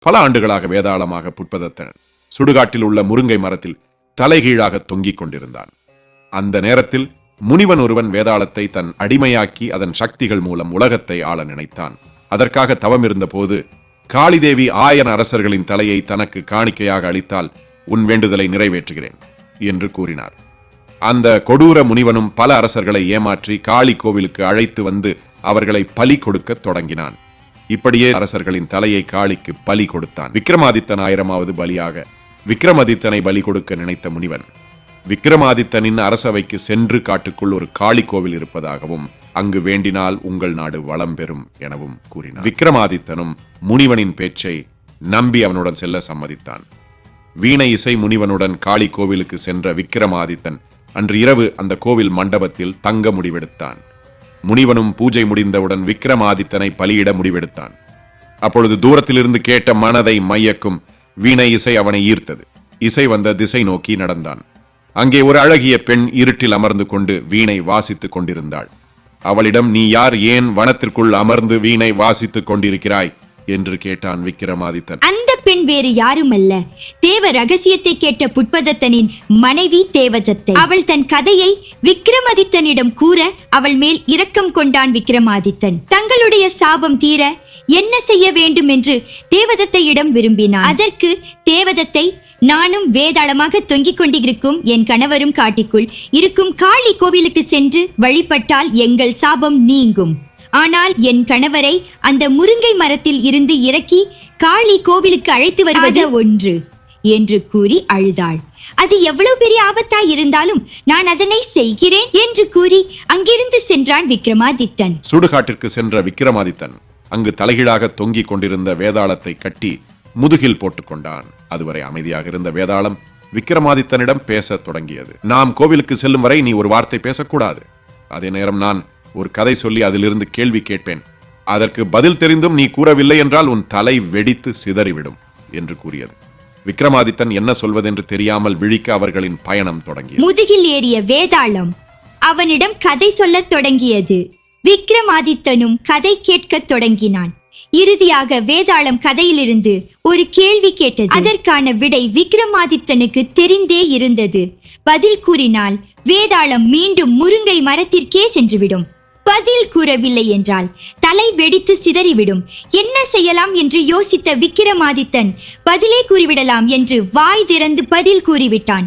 பல ஆண்டுகளாக வேதாளமாக புட்பதத்தன் சுடுகாட்டில் உள்ள முருங்கை மரத்தில் தலைகீழாக தொங்கிக் கொண்டிருந்தான். அந்த நேரத்தில் முனிவன் ஒருவன் வேதாளத்தை தன் அடிமையாக்கி அதன் சக்திகள் மூலம் உலகத்தை ஆள நினைத்தான். அதற்காக தவம் இருந்தபோது காளிதேவி ஆயன அரசர்களின் தலையை தனக்கு காணிக்கையாக அளித்தால் உன் வேண்டுதலை நிறைவேற்றுகிறேன் என்று கூறினார். அந்த கொடூர முனிவனும் பல அரசர்களை ஏமாற்றி காளி கோவிலுக்கு அழைத்து வந்து அவர்களை பலி கொடுக்க தொடங்கினான். இப்படியே அரசர்களின் தலையை காளிக்கு பலி கொடுத்தான். விக்ரமாதித்தன் ஆயிரமாவது பலியாக. விக்ரமாதித்தனை பலி கொடுக்க நினைத்த முனிவன் விக்ரமாதித்தனின் அரசவைக்கு சென்று காட்டுக்குள் ஒரு காளி கோவில் இருப்பதாகவும் அங்கு வேண்டினால் உங்கள் நாடு வளம் பெறும் எனவும் கூறினார் விக்ரமாதித்தனும் முனிவனின் பேச்சை நம்பி அவனுடன் செல்ல சம்மதித்தான். வீணை இசை முனிவனுடன் காளி கோவிலுக்கு சென்ற விக்ரமாதித்தன் அன்று இரவு அந்த கோவில் மண்டபத்தில் தங்க முடிவெடுத்தான். முனிவனும் பூஜை முடிந்தவுடன் விக்ரமாதித்தனை பலியிட முடிவெடுத்தான். அப்பொழுது தூரத்திலிருந்து கேட்ட மனதை மையக்கும் வீணை இசை அவனை ஈர்த்தது. இசை வந்த திசை நோக்கி நடந்தான். அங்கே ஒரு அழகிய பெண் இருட்டில் அமர்ந்து கொண்டு வீணை வாசித்துக் கொண்டிருந்தாள். அவளிடம் நீ யார்? ஏன் வனத்திற்குள் அமர்ந்து வீணை வாசித்துக் கொண்டிருக்கிறாய்? என்று கேட்டான் விக்ரமாதித்தன். அந்த பெண் வேறு யாருமல்ல. தேவ ரகசியத்தை கேட்ட புட்பதத்தனின் மனைவி தேவதத்தை. அவள் தன் கதையை விக்ரமாதித்தனிடம் கூற அவள் மேல் இரக்கம் கொண்டான் விக்ரமாதித்தன் தங்களுடைய சாபம் தீர என்ன செய்ய வேண்டும் என்று தேவதத்தையிடம் விரும்பினான். அதற்கு தேவதத்தை நானும் வேதாளமாக தொங்கிக் கொண்டிருக்கும் என் கணவரும் காட்டிக்குள் இருக்கும் காளி கோவிலுக்கு சென்று வழிபட்டால் எங்கள் சாபம் நீங்கும். ஆனால் என் கணவரை அந்த முருங்கை மரத்தில் இருந்து இறக்கி காளி கோவிலுக்கு அழைத்து வருவது ஒன்று என்று கூறி அழுதாள். அது எவ்வளவு பெரிய ஆபத்தாய் இருந்தாலும் நான் அதனை செய்கிறேன் என்று கூறி அங்கிருந்து சென்றான் விக்ரமாதித்தன். சுடுகாட்டிற்கு சென்ற விக்ரமாதித்தன் அங்கு தலைகீழாக தொங்கிக் கொண்டிருந்த வேதாளத்தை கட்டி முதுகில் போட்டுக்கொண்டான் அதுவரை அமைதியாக இருந்த வேதாளம் விக்ரமாதித்தனிடம் பேசத் தொடங்கியது. நாம் கோவிலுக்கு செல்லும் வரை நீ ஒரு வார்த்தை பேசக்கூடாது. அதே நேரம் நான் ஒரு கதை சொல்லி அதிலிருந்து கேள்வி கேட்பேன். அதற்கு பதில் தெரிந்தும் நீ கூறவில்லை என்றால் உன் தலை வெடித்து சிதறிவிடும் என்று கூறியது. விக்ரமாதித்தன் என்ன சொல்வதென்று தெரியாமல் விழிக்க அவர்களின் பயணம் தொடங்கியது. முதுகில் ஏறிய வேதாளம் அவனிடம் கதை சொல்லத் தொடங்கியது. விக்ரமாதித்தனும் கதை கேட்கத் தொடங்கினான். இறுதியாக வேதாளம் கதையிலிருந்து ஒரு கேள்வி கேட்டது. அதற்கான விடை விக்ரமாதித்தனுக்கு தெரிந்தே இருந்தது. பதில் கூறினால் வேதாளம் மீண்டும் முருங்கை மரத்திற்கே சென்றுவிடும். பதில் கூறவில்லை என்றால் தலை வெடித்து சிதறிவிடும். என்ன செய்யலாம் என்று யோசித்த விக்கிரமாதித்தன் பதிலே கூறிவிடலாம் என்று வாய் திறந்து பதில் கூறிவிட்டான்.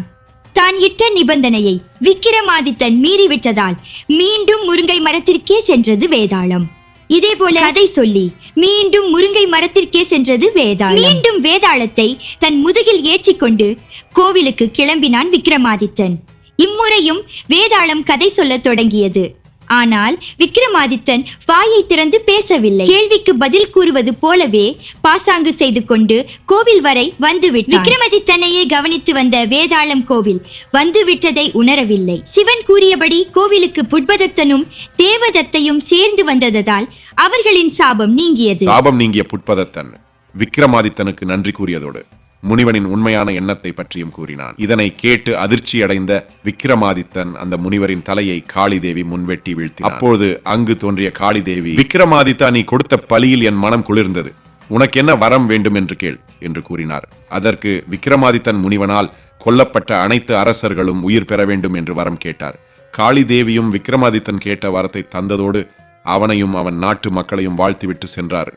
தான் இட்ட நிபந்தனையை விக்கிரமாதித்தன் மீறிவிட்டதால் மீண்டும் முருங்கை மரத்திற்கே சென்றது வேதாளம். இதே போல கதை சொல்லி மீண்டும் முருங்கை மரத்திற்கே சென்றது வேதாளம். மீண்டும் வேதாளத்தை தன் முதுகில் ஏற்றிக்கொண்டு கோவிலுக்கு கிளம்பினான் விக்ரமாதித்தன் இம்முறையும் வேதாளம் கதை சொல்லத் தொடங்கியது. ஆனால் விக்ரமாதித்தன் வாயை திறந்து பேசவில்லை. கேள்விக்கு பதில் கூறுவது போலவே பாசாங்கு செய்து கொண்டு கோவில் வரை வந்துவிட்டு விக்ரமாதித்தனையே கவனித்து வந்த வேதாளம் கோவில் வந்துவிட்டதை உணரவில்லை. சிவன் கூறியபடி கோவிலுக்கு புட்பதத்தனும் தேவதத்தையும் சேர்ந்து வந்ததால் அவர்களின் சாபம் நீங்கியது. சாபம் நீங்கிய புட்பதத்தன் விக்ரமாதித்தனுக்கு நன்றி கூறியதோடு. முனிவனின் உண்மையான எண்ணத்தை பற்றியும் கூறினான். இதனை கேட்டு அதிர்ச்சியடைந்த விக்ரமாதித்தன் அந்த முனிவரின் தலையை காளிதேவி முன்வெட்டி வீழ்த்தி அப்பொழுது அங்கு தோன்றிய காளிதேவி விக்ரமாதித்தா நீ கொடுத்த பலியில் என் மனம் குளிர்ந்தது. உனக்கு என்ன வரம் வேண்டும் என்று கேள் என்று கூறினார். அதற்கு விக்ரமாதித்தன் முனிவனால் கொல்லப்பட்ட அனைத்து அரசர்களும் உயிர் பெற வேண்டும் என்று வரம் கேட்டார். காளிதேவியும் விக்ரமாதித்தன் கேட்ட வரத்தை தந்ததோடு அவனையும் அவன் நாட்டு மக்களையும் வாழ்த்துவிட்டு சென்றார்.